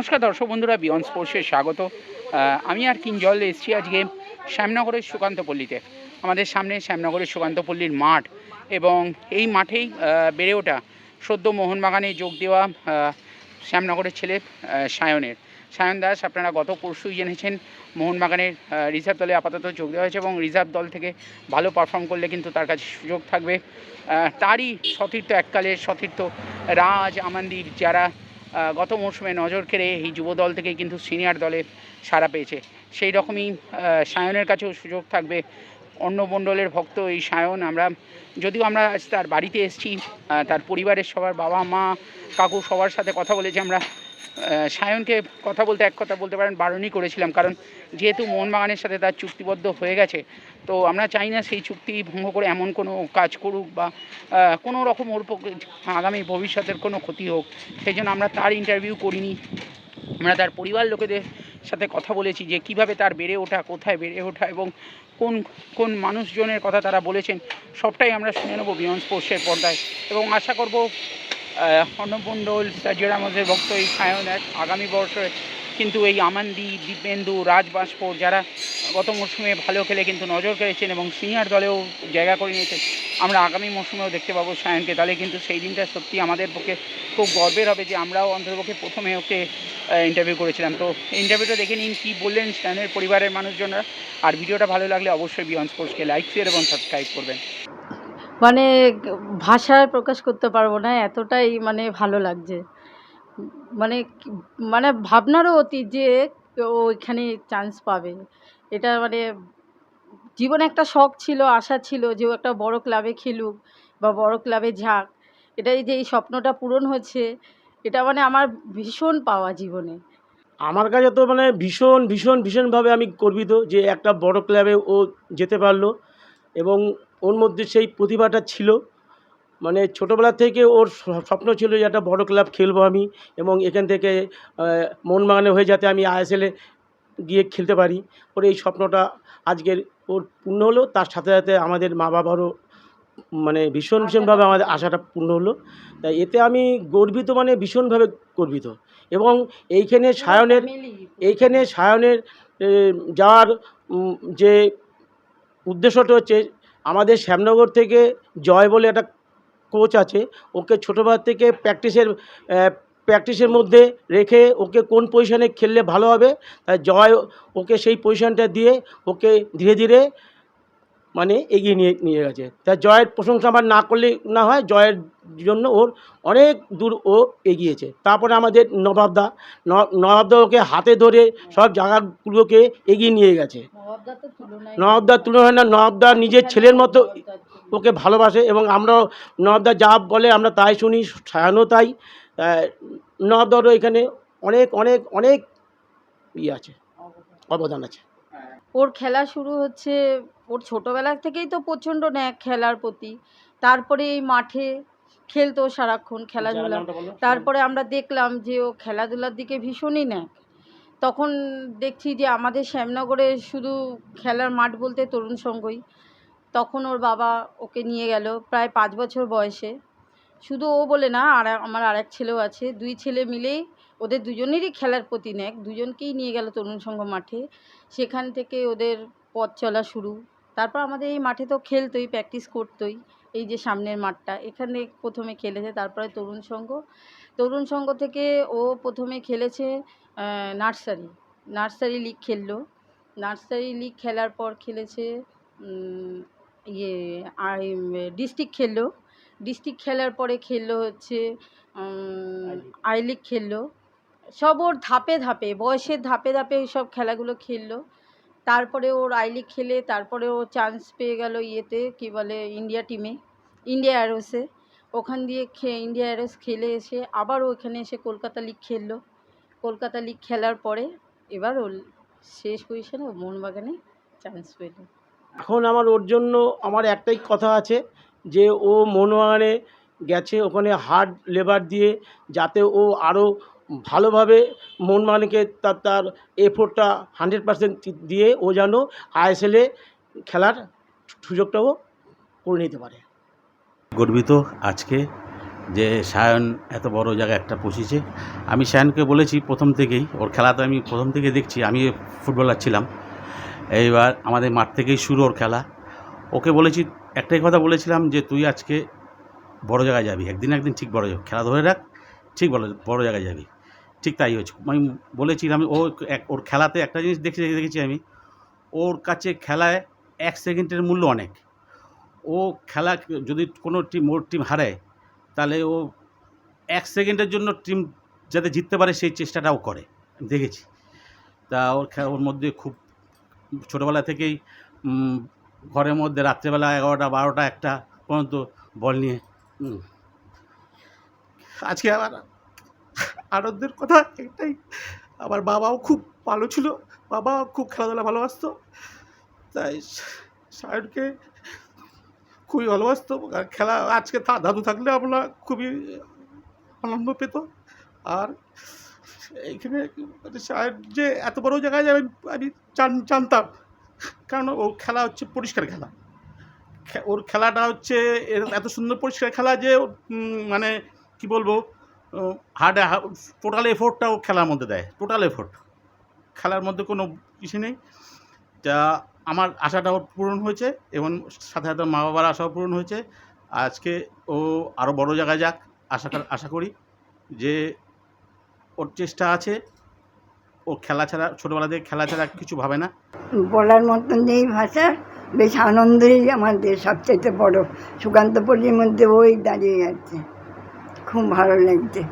নমস্কার দর্শক বন্ধুরা বিয়ন্ড স্পোর্টসে স্বাগত। আমি আর কিঞ্জল এসেছি আজকে শ্যামনগরের সুকান্তপল্লীতে। আমাদের সামনে শ্যামনগরের সুকান্তপল্লীর মাঠ এবং এই মাঠেই বেড়ে ওঠা সদ্য মোহনবাগানে যোগ দেওয়া শ্যামনগরের ছেলে সায়নের। সায়ন দাস, আপনারা গত পরশুই জেনেছেন, মোহনবাগানের রিজার্ভ দলে আপাতত যোগ দেওয়া হয়েছে এবং রিজার্ভ দল থেকে ভালো পারফর্ম করলে কিন্তু তার কাছে সুযোগ থাকবে। তারই সতীর্থ এককালের সতীর্থ রাজ আমানদীপ যারা গত মরশুমে নজর কেড়ে এই যুব দল থেকে কিন্তু সিনিয়র দলে সাড়া পেয়েছে। সেই রকমই সায়নের কাছেও সুযোগ থাকবে। অন্য মণ্ডলের ভক্ত এই সায়ন, আমরা যদিও আমরা আজ তার বাড়িতে এসেছি তার পরিবারের সবার বাবা মা কাকু সবার সাথে কথা বলেছি, আমরা সায়নকে কথা বলতে এক কথা বলতে পারেন, বারণই করেছিলাম। কারণ যেহেতু মোহনবাগানের সাথে তার চুক্তিবদ্ধ হয়ে গেছে, তো আমরা চাই না সেই চুক্তি ভঙ্গ করে এমন কোনো কাজ করুক বা কোনো রকম ওর আগামী ভবিষ্যতের কোনো ক্ষতি হোক। সেই জন্য আমরা তার ইন্টারভিউ করিনি। আমরা তার পরিবার লোকেদের সাথে কথা বলেছি যে কীভাবে তার বেড়ে ওঠা, কোথায় বেড়ে ওঠা এবং কোন কোন মানুষজনের কথা তারা বলেছেন, সবটাই আমরা শুনে নেব বিয়ন্ড স্পোর্টসের পর্দায়। এবং আশা করব অন্নপণ্ডল সাজিয়া রামজের ভক্ত এই সায়ন এক আগামী বর্ষে কিন্তু এই আমান্দি দীপেন্দু রাজ বাষ্প যারা গত মরশুমে ভালো খেলে কিন্তু নজর কেড়েছেন এবং সিনিয়র দলেও জায়গা করে নিয়েছেন আমরা আগামী মরশুমেও দেখতে পাবো সায়নকে। তাহলে কিন্তু সেই দিনটা সত্যি আমাদের পক্ষে খুব গর্বের হবে যে আমরাও অন্ততপক্ষে প্রথমে ওকে ইন্টারভিউ করেছিলাম। তো ইন্টারভিউটা দেখে নিন কী বললেন সায়নের পরিবারের মানুষজনরা। আর ভিডিওটা ভালো লাগলে অবশ্যই বিয়ন্ড স্পোর্টসকে লাইক শেয়ার এবং সাবস্ক্রাইব করবেন। মানে ভাষায় প্রকাশ করতে পারব না, এতটাই মানে ভালো লাগছে। মানে মানে ভাবনারও অতীত যে ও এখানে চান্স পাবে। এটা মানে জীবনে একটা শখ ছিল, আশা ছিল যে ও একটা বড় ক্লাবে খেলুক বা বড় ক্লাবে যাক। এটা এই যে এই স্বপ্নটা পূরণ হচ্ছে, এটা মানে আমার ভীষণ পাওয়া জীবনে। আমার কাছে তো মানে ভীষণ ভীষণ, ভীষণভাবে আমি গর্বিত যে একটা বড় ক্লাবে ও যেতে পারল এবং ওর মধ্যে সেই প্রতিভাটা ছিল। মানে ছোটোবেলা থেকে ওর স্বপ্ন ছিল যে একটা বড় ক্লাব খেলব আমি এবং এখান থেকে আহ, মোহনবাগানে হয়ে যাতে আমি আইএসএলে গিয়ে খেলতে পারি। ওর এই স্বপ্নটা আজকের ওর পূর্ণ হলো। তার সাথে সাথে আমাদের মা বাবারও মানে ভীষণ ভীষণভাবে আমাদের আশাটা পূর্ণ হলো। তাই এতে আমি গর্বিত মানে ভীষণভাবে গর্বিত এবং এইখানে সায়নের এইখানে সায়নের যাওয়ার যে উদ্দেশ্যটা হচ্ছে আমাদের শ্যামনগর থেকে জয় বলে একটা কোচ আছে, ওকে ছোটোবেলা থেকে প্র্যাকটিসের প্র্যাকটিসের মধ্যে রেখে ওকে কোন পজিশানে খেললে ভালো হবে, তাই জয় ওকে সেই পজিশানটা দিয়ে ওকে ধীরে ধীরে মানে এগিয়ে নিয়ে নিয়ে গেছে। তা জয়ের প্রশংসা আমার না করলে না হয় জয়ের জন্য ওর অনেক দূর ও এগিয়েছে। তারপরে আমাদের নবাবদা নবাবদা ওকে হাতে ধরে সব জায়গাগুলোকে এগিয়ে নিয়ে গেছে। নবাবদার তুলনা হয় না নবাবদা নিজের ছেলের মতো ওকে ভালোবাসে এবং আমরাও নবাবদা যা বলে আমরা তাই শুনি সায়ানো তাই। নবাবদারও এখানে অনেক অনেক অনেক ইয়ে আছে অবদান আছে। ওর খেলা শুরু হচ্ছে ওর ছোটোবেলা থেকেই তো প্রচণ্ড ন্যাক খেলার প্রতি। তারপরে এই মাঠে খেলতো সারাক্ষণ খেলাধুলা। তারপরে আমরা দেখলাম যে ও খেলাধুলার দিকে ভীষণই ন্যাক। তখন দেখছি যে আমাদের শ্যামনগরে শুধু খেলার মাঠ বলতে তরুণ সঙ্গই। তখন ওর বাবা ওকে নিয়ে গেল প্রায় পাঁচ বছর বয়সে। শুধু ও বলে না, আর আমার আর এক ছেলেও আছে। দুই ছেলে মিলেই ওদের দুজনেরই খেলার প্রতি ন্যাক দুজনকেই নিয়ে গেল তরুণ সংঘ মাঠে। সেখান থেকে ওদের পথ চলা শুরু। তারপর আমাদের এই মাঠে তো খেলতোই প্র্যাকটিস করতোই, এই যে সামনের মাঠটা। এখানে প্রথমে খেলেছে, তারপরে তরুণ সংঘ। তরুণ সংঘ থেকে ও প্রথমে খেলেছে নার্সারি। নার্সারি লিগ খেললো। নার্সারি লিগ খেলার পর খেলেছে ইয়ে ডিস্ট্রিক্ট খেললো। ডিস্ট্রিক্ট খেলার পরে খেললো হচ্ছে আই লিগ। খেললো। সব ওর ধাপে ধাপে বয়সের ধাপে ধাপে সব খেলাগুলো খেললো। তারপরে ওর আই লিগ খেলে তারপরে ও চান্স পেয়ে গেল ইয়েতে কি বলে ইন্ডিয়া টিমে ইন্ডিয়া অ্যারোসে ওখান দিয়ে খে ইন্ডিয়া অ্যারোস খেলে এসে আবার ওখানে এসে কলকাতা লিগ খেললো। কলকাতা লিগ খেলার পরে এবার ও শেষ পজিশনে ও মোহনবাগানে চান্স পেল। এখন আমার ওর জন্য আমার একটাই কথা আছে যে ও মোহনবাগানে গেছে, ওখানে হার্ড লেবার দিয়ে যাতে ও আরও ভালোভাবে মোহনবাগানকে তার তার এফোর্টটা হান্ড্রেড পার্সেন্ট দিয়ে ও যেন আইএসএলে খেলার সুযোগটাও করে নিতে পারে। গর্বিত আজকে যে সায়ন এত বড় জায়গায় একটা পৌঁছেছে। আমি সায়নকে বলেছি প্রথম থেকেই, ওর খেলা তো আমি প্রথম থেকে দেখছি আমি ফুটবলার ছিলাম। এইবার আমাদের মাঠ থেকেই শুরু ওর খেলা। ওকে বলেছি একটাই কথা বলেছিলাম যে তুই আজকে বড় জায়গায় যাবি। একদিন একদিন ঠিক বড় খেলা ধরে রাখ, ঠিক বড় বড় জায়গায় যাবি। ঠিক তাই হয়েছে। আমি বলেছিলাম ও এক, ওর খেলাতে একটা জিনিস দেখে দেখেছি আমি। ওর কাছে খেলায় এক সেকেন্ডের মূল্য অনেক। ও খেলা যদি কোনো টিম, ওর টিম হারায় তাহলে ও এক সেকেন্ডের জন্য টিম যাতে জিততে পারে সেই চেষ্টাটাও করে। দেখেছি। তা ওর ওর মধ্যে খুব ছোটোবেলা থেকেই ঘরের মধ্যে রাত্রেবেলা এগারোটা বারোটা একটা পর্যন্ত বল নিয়ে। আজকে আবার আনন্দের কথা একটাই আমার বাবাও খুব ভালো ছিল বাবা খুব খেলাধুলা ভালোবাসতো তাই সায়নকে খুবই ভালোবাসতো আর খেলা আজকে থা দাদু থাকলে আমরা খুবই আনন্দ পেত আর এইখানে মানে সায়ন যে এত বড় জায়গায় যাবে আমি জান- জানতাম। কারণ ওর খেলা হচ্ছে পরিষ্কার খেলা। ওর খেলাটা হচ্ছে এত সুন্দর পরিষ্কার খেলা যে মানে কি বলব হার্ড টোটাল এফোর্টটা ও খেলার মধ্যে দেয় টোটাল এফোর্ট খেলার মধ্যে কোনো কিছু নেই। যা আমার আশাটাও পূরণ হয়েছে এবং সাথে সাথে মা বাবার আশাও পূরণ হয়েছে। আজকে ও আরও বড় জায়গায় যাক, আশা আশা করি যে ওর চেষ্টা আছে। ও খেলা ছাড়া ছোটোবেলা থেকে খেলা ছাড়া কিছু ভাবে না? বলার মতন নেই ভাষা বেশ আনন্দেই আমাদের সবচেয়ে বড়। সুকান্ত পল্লীর মধ্যে ওই দাঁড়িয়ে আছে। খুব ভালো লাগছে।